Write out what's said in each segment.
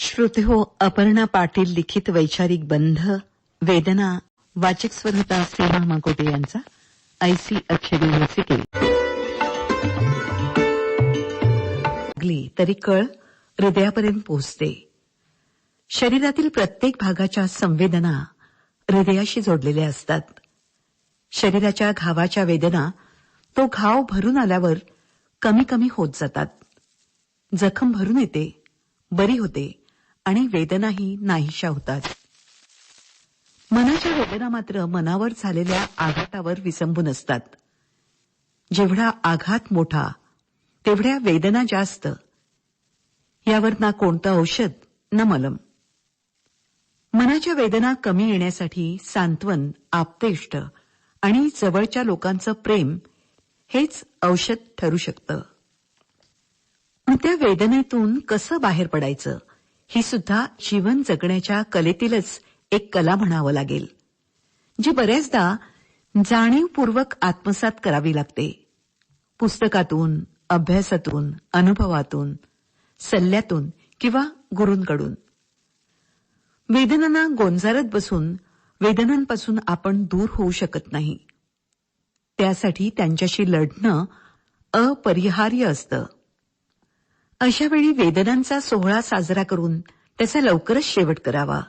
श्रोते हो अपर्णा पाटील लिखित वैचारिक बंध वेदना वाचक स्वर होता सीमा माकोटे यांचा ऐसी अक्षरी रसिके. तरी कळ हृदयापर्यंत पोहोचते. शरीरातील प्रत्येक भागाच्या संवेदना हृदयाशी जोडलेल्या असतात. शरीराच्या घावाच्या वेदना तो घाव भरून आल्यावर कमी कमी होत जातात. जखम भरून येते बरी होते. आणि वेदनाही नाहीशा होतात. मनाच्या वेदना मात्र मनावर झालेल्या आघातावर विसंबून असतात. जेवढा आघात मोठा तेवढ्या वेदना जास्त. यावर ना कोणतं औषध? न मलम. मनाच्या वेदना कमी येण्यासाठी सांत्वन आप्तेष्ट आणि जवळच्या लोकांचं प्रेम हेच औषध ठरू शकतं. पण त्या वेदनेतून कसं बाहेर पडायचं? ही सुद्धा जीवन जगण्याच्या कलेतीलच एक कला म्हणावं लागेल जी बऱ्याचदा जाणीवपूर्वक आत्मसात करावी लागते. पुस्तकातून अभ्यासातून अनुभवातून सल्ल्यातून किंवा गुरूंकडून. वेदनांना गोंजारत बसून वेदनांपासून आपण दूर होऊ शकत नाही. त्यासाठी त्यांच्याशी लढणं अपरिहार्य असतं. अशावेळी वेदनांचा सोहळा साजरा करून त्याचा लवकरच शेवट करावा.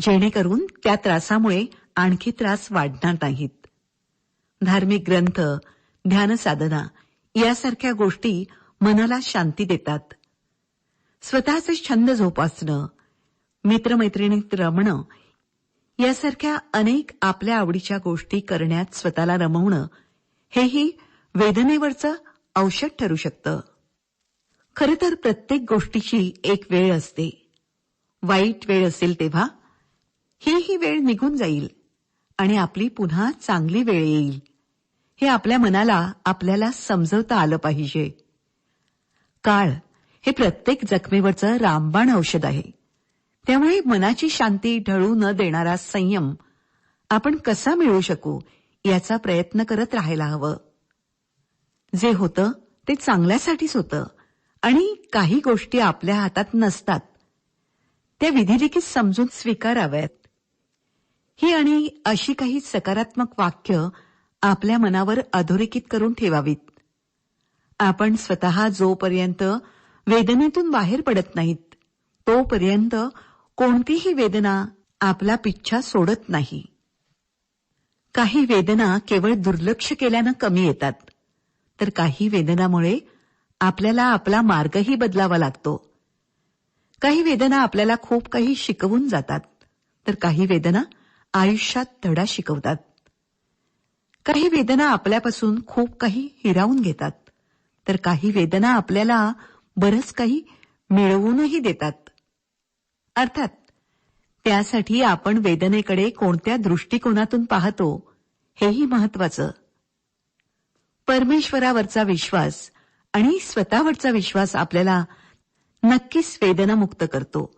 जेणेकरून त्या त्रासामुळे आणखी त्रास वाढणार नाहीत. धार्मिक ग्रंथ ध्यानसाधना यासारख्या गोष्टी मनाला शांती देतात. स्वतःचे छंद जोपासणं मित्रमैत्रिणीत रमणं यासारख्या अनेक आपल्या आवडीच्या गोष्टी करण्यात स्वतःला रमवणं हेही वेदनेवरचं औषध ठरू शकतं. खरं तर प्रत्येक गोष्टीची एक वेळ असते. वाईट वेळ असेल तेव्हा ही ही वेळ निघून जाईल आणि आपली पुन्हा चांगली वेळ येईल. हे आपल्या मनाला आपल्याला समजवता आलं पाहिजे. काळ हे प्रत्येक जखमेवरचं रामबाण औषध आहे. त्यामुळे मनाची शांती ढळू न देणारा संयम आपण कसा मिळवू शकू याचा प्रयत्न करत राहायला हवं. जे होतं ते चांगल्यासाठीच होतं. आणि काही गोष्टी आपल्या हातात नसतात. त्या विधिलिखित समजून स्वीकाराव्यात. ही आणि अशी काही सकारात्मक वाक्य आपल्या मनावर अधोरेखित करून ठेवावीत. आपण स्वतः जोपर्यंत वेदनेतून बाहेर पडत नाहीत तोपर्यंत कोणतीही वेदना आपला पिच्छा सोडत नाही. काही वेदना केवळ दुर्लक्ष केल्यानं कमी येतात तर काही वेदनामुळे आपल्याला आपला मार्गही बदलावा लागतो. काही वेदना आपल्याला खूप काही शिकवून जातात तर काही वेदना आयुष्यात धडा शिकवतात. काही वेदना आपल्यापासून खूप काही हिरावून घेतात तर काही वेदना आपल्याला बरंच काही मिळवूनही देतात. अर्थात त्यासाठी आपण वेदनेकडे कोणत्या दृष्टिकोनातून पाहतो हेही महत्वाचं परमेश्वरावरचा विश्वास आणि स्वतःवरचा विश्वास आपल्याला नक्कीच वेदनामुक्त करतो.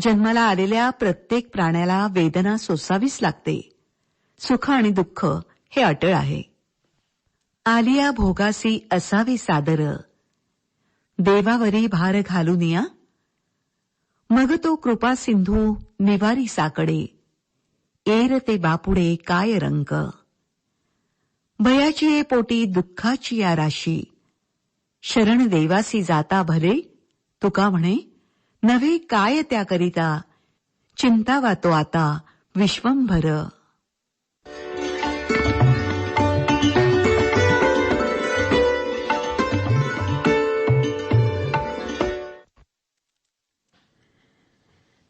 जन्माला आलेल्या प्रत्येक प्राण्याला वेदना सोसावीच लागते. सुख आणि दुःख हे अटळ आहे. आलिया भोगासी असावे सादर. देवावरी भार घालून या मग तो कृपा सिंधू निवारी साकडे. एर ते बापुडे काय रंग. भयाची ये पोटी दुःखाची या राशी. शरण देवासी जाता भले? तुका म्हणे नव्हे काय त्याकरिता चिंता वातो आता विश्वंभर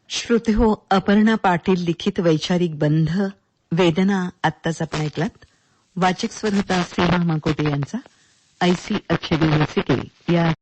श्रोते हो अपर्णा पाटील लिखित वैचारिक बंध वेदना आत्ताच आपण ऐकलात. वाचक स्वर होता सीमा माकोटे यांचा. ऐसी अक्षरी रसिके या